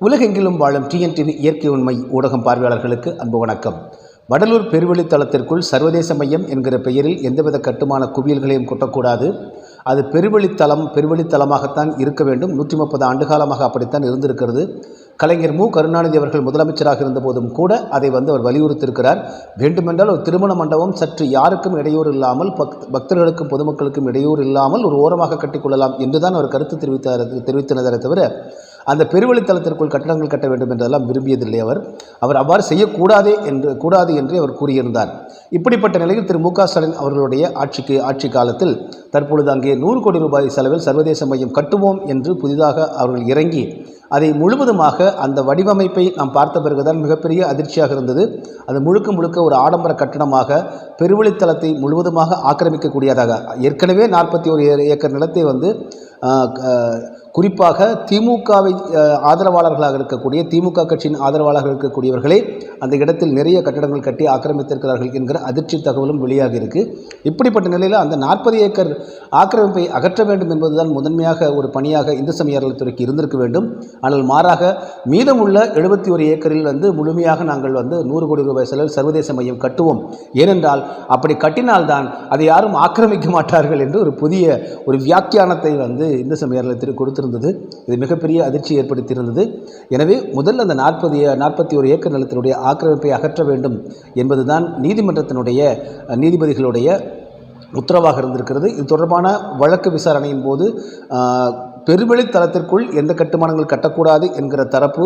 உலகெங்கிலும் வாழும் டிஎன்டிவி இயற்கை உண்மை ஊடகம் பார்வையாளர்களுக்கு அன்பு வணக்கம். வடலூர் பெருவெளித்தளத்திற்குள் சர்வதேச மையம் என்கிற பெயரில் எந்தவித கட்டுமான குவியல்களையும் கொட்டக்கூடாது. அது பெருவெளித்தளம் பெருவெளித்தளமாகத்தான் இருக்க வேண்டும். நூற்றி முப்பது ஆண்டுகாலமாக அப்படித்தான் இருந்திருக்கிறது. கலைஞர் மு. கருணாநிதி அவர்கள் முதலமைச்சராக இருந்தபோதும் கூட அதை வந்து அவர் வலியுறுத்தியிருக்கிறார். வேண்டுமென்றால் ஒரு திருமண மண்டபம் சற்று யாருக்கும் இடையூறு இல்லாமல் பக்த பக்தர்களுக்கும் பொதுமக்களுக்கும் இடையூறு இல்லாமல் ஒரு ஓரமாக கட்டிக்கொள்ளலாம் என்றுதான் அவர் கருத்து தெரிவித்தார் தெரிவித்தனதே தவிர அந்த பெருவழித்தளத்திற்குள் கட்டடங்கள் கட்ட வேண்டும் என்றெல்லாம் விரும்பியதில்லை அவர். அவர் அவ்வாறு செய்யக்கூடாதே என்று கூடாது என்று அவர் கூறியிருந்தார். இப்படிப்பட்ட நிலையில் திரு மு க ஸ்டாலின் அவர்களுடைய ஆட்சிக்கு ஆட்சி காலத்தில் தற்பொழுது அங்கே நூறு கோடி ரூபாய் செலவில் சர்வதேச மையம் கட்டுவோம் என்று புதிதாக அவர்கள் இறங்கி அதை முழுவதுமாக அந்த வடிவமைப்பை நாம் பார்த்த பிறகுதான் மிகப்பெரிய அதிர்ச்சியாக இருந்தது. அது முழுக்க முழுக்க ஒரு ஆடம்பர கட்டணமாக பெருவழித்தளத்தை முழுவதுமாக ஆக்கிரமிக்கக்கூடியதாக. ஏற்கனவே நாற்பத்தி ஒரு ஏக்கர் நிலத்தை வந்து குறிப்பாக திமுகவை ஆதரவாளர்களாக இருக்கக்கூடிய திமுக கட்சியின் ஆதரவாளர்கள் இருக்கக்கூடியவர்களே அந்த இடத்தில் நிறைய கட்டடங்கள் கட்டி ஆக்கிரமித்திருக்கிறார்கள் என்கிற அதிர்ச்சி தகவலும் வெளியாகி இருக்கு. இப்படிப்பட்ட நிலையில் அந்த நாற்பது ஏக்கர் ஆக்கிரமிப்பை அகற்ற வேண்டும் என்பதுதான் முதன்மையாக ஒரு பணியாக இந்து சமய அறநிலைத்துறைக்கு இருந்திருக்க வேண்டும். ஆனால் மாறாக மீதமுள்ள எழுபத்தி ஒரு ஏக்கரில் வந்து முழுமையாக நாங்கள் வந்து நூறு கோடி ரூபாய் செலவில் சர்வதேச மையம் கட்டுவோம். ஏனென்றால் அப்படி கட்டினால்தான் அதை யாரும் ஆக்கிரமிக்க மாட்டார்கள் என்று ஒரு புதிய ஒரு வியாக்கியானத்தை வந்து இந்து சமய அறநிலையத்திற்கு கொடுத்திருந்தது. இது மிகப்பெரிய அதிர்ச்சி ஏற்படுத்தியிருந்தது. எனவே முதல் அந்த நாற்பது நாற்பத்தி ஒரு ஏக்கர் நிலத்தினுடைய ஆக்கிரமிப்பை அகற்ற வேண்டும் என்பதுதான் நீதிமன்றத்தினுடைய நீதிபதிகளுடைய உத்தரவாக இருந்திருக்கிறது. இது தொடர்பான வழக்கு விசாரணையின் போது பெருவெளித்தளத்திற்குள் எந்த கட்டுமானங்கள் கட்டக்கூடாது என்கிற தரப்பு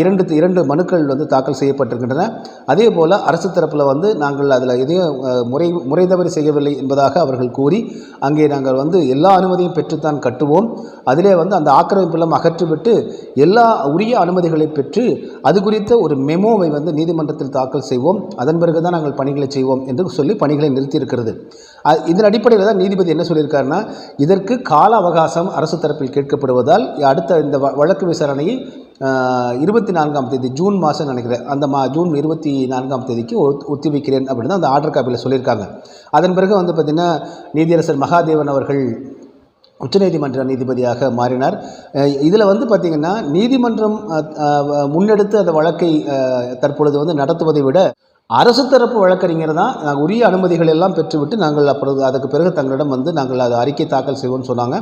இரண்டு இரண்டு மனுக்கள் வந்து தாக்கல் செய்யப்பட்டிருக்கின்றன. அதே போல் அரசு தரப்பில் வந்து நாங்கள் அதில் எதையும் முறை முறை தவறு செய்யவில்லை என்பதாக அவர்கள் கூறி அங்கே நாங்கள் வந்து எல்லா அனுமதியும் பெற்றுத்தான் கட்டுவோம். அதிலே வந்து அந்த ஆக்கிரமிப்பெல்லாம் அகற்றிவிட்டு எல்லா உரிய அனுமதிகளை பெற்று அது குறித்த ஒரு மெமோவை வந்து நீதிமன்றத்தில் தாக்கல் செய்வோம். அதன் பிறகு தான் நாங்கள் பணிகளை செய்வோம் என்று சொல்லி பணிகளை நிறுத்தியிருக்கிறது. இதன் அடிப்படையில் தான் நீதிபதி என்ன சொல்லியிருக்காருன்னா இதற்கு கால அவகாசம் அரசு தரப்பில் கேட்கப்படுவதால் அடுத்த இந்த வ- வழக்கு விசாரணையை இருபத்தி நான்காம் தேதி ஜூன் மாதம் நினைக்கிறேன். அந்த மா ஜூன் இருபத்தி நான்காம் தேதிக்கு ஒத்- ஒத்திவைக்கிறேன் அப்படின்னு அந்த ஆர்டர் காப்பியில் சொல்லியிருக்காங்க. அதன் பிறகு வந்து பார்த்திங்கன்னா நீதியரசர் மகாதேவன் அவர்கள் உச்சநீதிமன்ற நீதிபதியாக மாறினார். இதில் வந்து பார்த்திங்கன்னா நீதிமன்றம் முன்னெடுத்து அந்த வழக்கை தற்பொழுது வந்து நடத்துவதை விட அரசு தரப்பு வழக்கறிஞர் தான். நாங்கள் உரிய அனுமதிகள் எல்லாம் பெற்றுவிட்டு நாங்கள் அப்பொழுது அதுக்கு பிறகு தங்களிடம் வந்து நாங்கள் அது அறிக்கை தாக்கல் செய்வோம்னு சொன்னாங்க.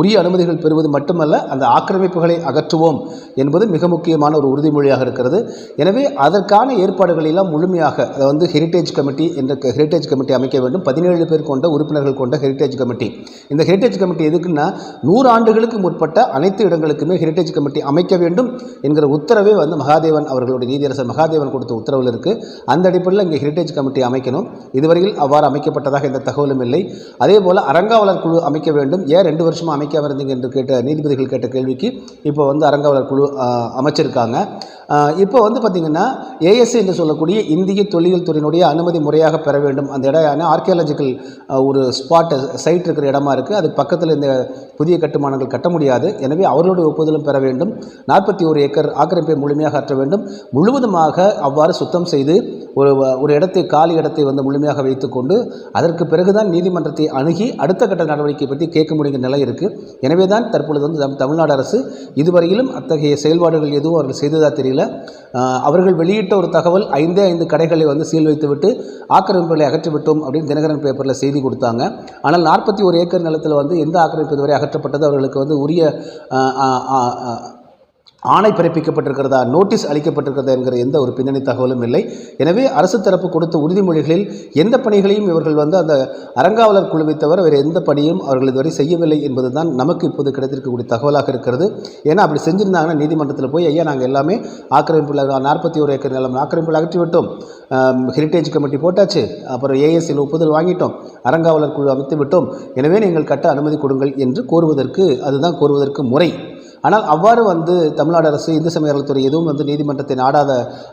உரிய அனுமதிகள் பெறுவது மட்டுமல்ல அந்த ஆக்கிரமிப்புகளை அகற்றுவோம் என்பது மிக முக்கியமான ஒரு உறுதிமொழியாக இருக்கிறது. எனவே அதற்கான ஏற்பாடுகள் எல்லாம் முழுமையாக அதை வந்து ஹெரிட்டேஜ் கமிட்டி என்ற ஹெரிட்டேஜ் கமிட்டி அமைக்க வேண்டும். பதினேழு பேர் கொண்ட உறுப்பினர்கள் கொண்ட ஹெரிட்டேஜ் கமிட்டி இந்த ஹெரிட்டேஜ் கமிட்டி எதுக்குன்னா நூறு ஆண்டுகளுக்கு முற்பட்ட அனைத்து இடங்களுக்குமே ஹெரிட்டேஜ் கமிட்டி அமைக்க வேண்டும் என்கிற உத்தரவே வந்து மகாதேவன் அவர்களுடைய நீதியரசர் மகாதேவன் கொடுத்த உத்தரவில் இருக்குது அந்த அடிப்படையில் இங்கே ஹெரிட்டேஜ் கமிட்டி அமைக்கணும். இதுவரையில் அவ்வாறு அமைக்கப்பட்டதாக எந்த தகவலும் இல்லை. அதே போல் அறங்காவலர் குழு அமைக்க வேண்டும். ஏன் ரெண்டு வருஷமாக அமைக்காமல் இருந்தீங்க என்று கேட்ட நீதிபதிகள் கேட்ட கேள்விக்கு இப்போ வந்து அறங்காவலர் குழு அமைச்சிருக்காங்க. இப்போ வந்து பார்த்திங்கன்னா ஏஎஸ்சி என்று சொல்லக்கூடிய இந்திய தொழில் துறையினுடைய அனுமதி முறையாக பெற வேண்டும். அந்த இடம் ஆர்கியாலஜிக்கல் ஒரு ஸ்பாட் சைட் இருக்கிற இடமா இருக்குது அதுக்கு பக்கத்தில் இந்த புதிய கட்டுமானங்கள் கட்ட முடியாது. எனவே அவர்களுடைய ஒப்புதலும் பெற வேண்டும். நாற்பத்தி ஒரு ஏக்கர் ஆக்கிரமிப்பை முழுமையாக ஆற்ற வேண்டும். முழுவதுமாக அவ்வாறு சுத்தம் செய்து ஒரு ஒரு இடத்தை காலி இடத்தை வந்து முழுமையாக வைத்துக்கொண்டு அதற்கு பிறகுதான் நீதிமன்றத்தை அணுகி அடுத்த கட்ட நடவடிக்கை பற்றி கேட்க முடியுங்கிற நிலை இருக்குது எனவே தான் தற்பொழுது வந்து தமிழ்நாடு அரசு இதுவரையிலும் அத்தகைய செயல்பாடுகள் எதுவும் அவர்கள் செய்ததாக தெரியல. அவர்கள் வெளியிட்ட ஒரு தகவல் ஐந்தே ஐந்து கடைகளை வந்து சீல் வைத்துவிட்டு ஆக்கிரமிப்புகளை அகற்றிவிட்டோம் அப்படின்னு தினகரன் பேப்பரில் செய்தி கொடுத்தாங்க. ஆனால் நாற்பத்தி ஒரு ஏக்கர் நிலத்தில் வந்து எந்த ஆக்கிரமிப்பு இதுவரை அகற்றப்பட்டது? அவர்களுக்கு வந்து உரிய ஆணை பிறப்பிக்கப்பட்டிருக்கிறதா நோட்டீஸ் அளிக்கப்பட்டிருக்கிறதா என்கிற எந்த ஒரு பின்னணி தகவலும் இல்லை. எனவே அரசு தரப்பு கொடுத்த உறுதிமொழிகளில் எந்த பணிகளையும் இவர்கள் வந்து அந்த அறங்காவலர் குழுவை தவிர வேறு எந்த பணியும் அவர்கள் இதுவரை செய்யவில்லை என்பதுதான் நமக்கு இப்போது கிடைத்திருக்கக்கூடிய தகவலாக இருக்கிறது. ஏன்னா அப்படி செஞ்சிருந்தாங்கன்னா நீதிமன்றத்தில் போய் ஐயா நாங்கள் எல்லாமே ஆக்கிரமிப்புள்ள நாற்பத்தி ஒரு ஏக்கர் நிலம் ஆக்கிரமிப்பில் அகற்றி விட்டோம். ஹெரிட்டேஜ் கமிட்டி போட்டாச்சு. அப்புறம் ஏஎஸ்சியில் ஒப்புதல் வாங்கிட்டோம். அறங்காவலர் குழு அமைத்து விட்டோம். எனவே நீங்கள் கட்ட அனுமதி கொடுங்கள் என்று கோருவதற்கு அதுதான் கோருவதற்கு முறை. ஆனால் அவ்வாறு வந்து தமிழ்நாடு அரசு இந்து சமய எதுவும் வந்து நீதிமன்றத்தை நாடாத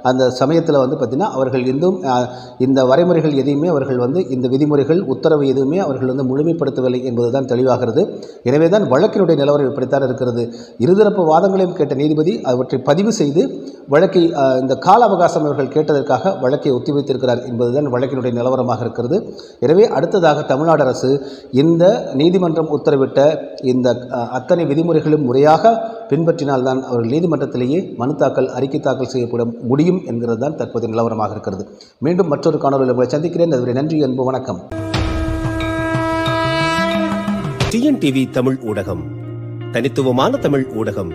அந்த சமயத்தில் வந்து பார்த்திங்கன்னா அவர்கள் எதுவும் இந்த வரைமுறைகள் எதையுமே அவர்கள் வந்து இந்த விதிமுறைகள் உத்தரவு எதுவுமே அவர்கள் வந்து முழுமைப்படுத்தவில்லை என்பதுதான் தெளிவாகிறது. எனவே தான் வழக்கினுடைய நிலவரம் இப்படித்தான் இருக்கிறது. இருதரப்பு வாதங்களையும் கேட்ட நீதிபதி அவற்றை பதிவு செய்து வழக்கை இந்த கால அவகாசம் அவர்கள் கேட்டதற்காக வழக்கை ஒத்திவைத்திருக்கிறார் என்பதுதான் வழக்கினுடைய நிலவரமாக இருக்கிறது. எனவே அடுத்ததாக தமிழ்நாடு அரசு இந்த நீதிமன்றம் உத்தரவிட்ட இந்த அத்தனை விதிமுறைகளும் முறையாக பின்பற்றினால்தான் அவர்கள் நீதிமன்றத்திலேயே மனு தாக்கல் அறிக்கை தாக்கல் செய்யப்பட முடியும் என்கிறது தான் தற்போதைய நிலவரமாக இருக்கிறது. மீண்டும் மற்றொரு காணொலியில் உங்களை சந்திக்கிறேன். அதுவரை நன்றி அன்பு வணக்கம். டிஎன்டிவி தமிழ் ஊடகம். தனித்துவமான தமிழ் ஊடகம்.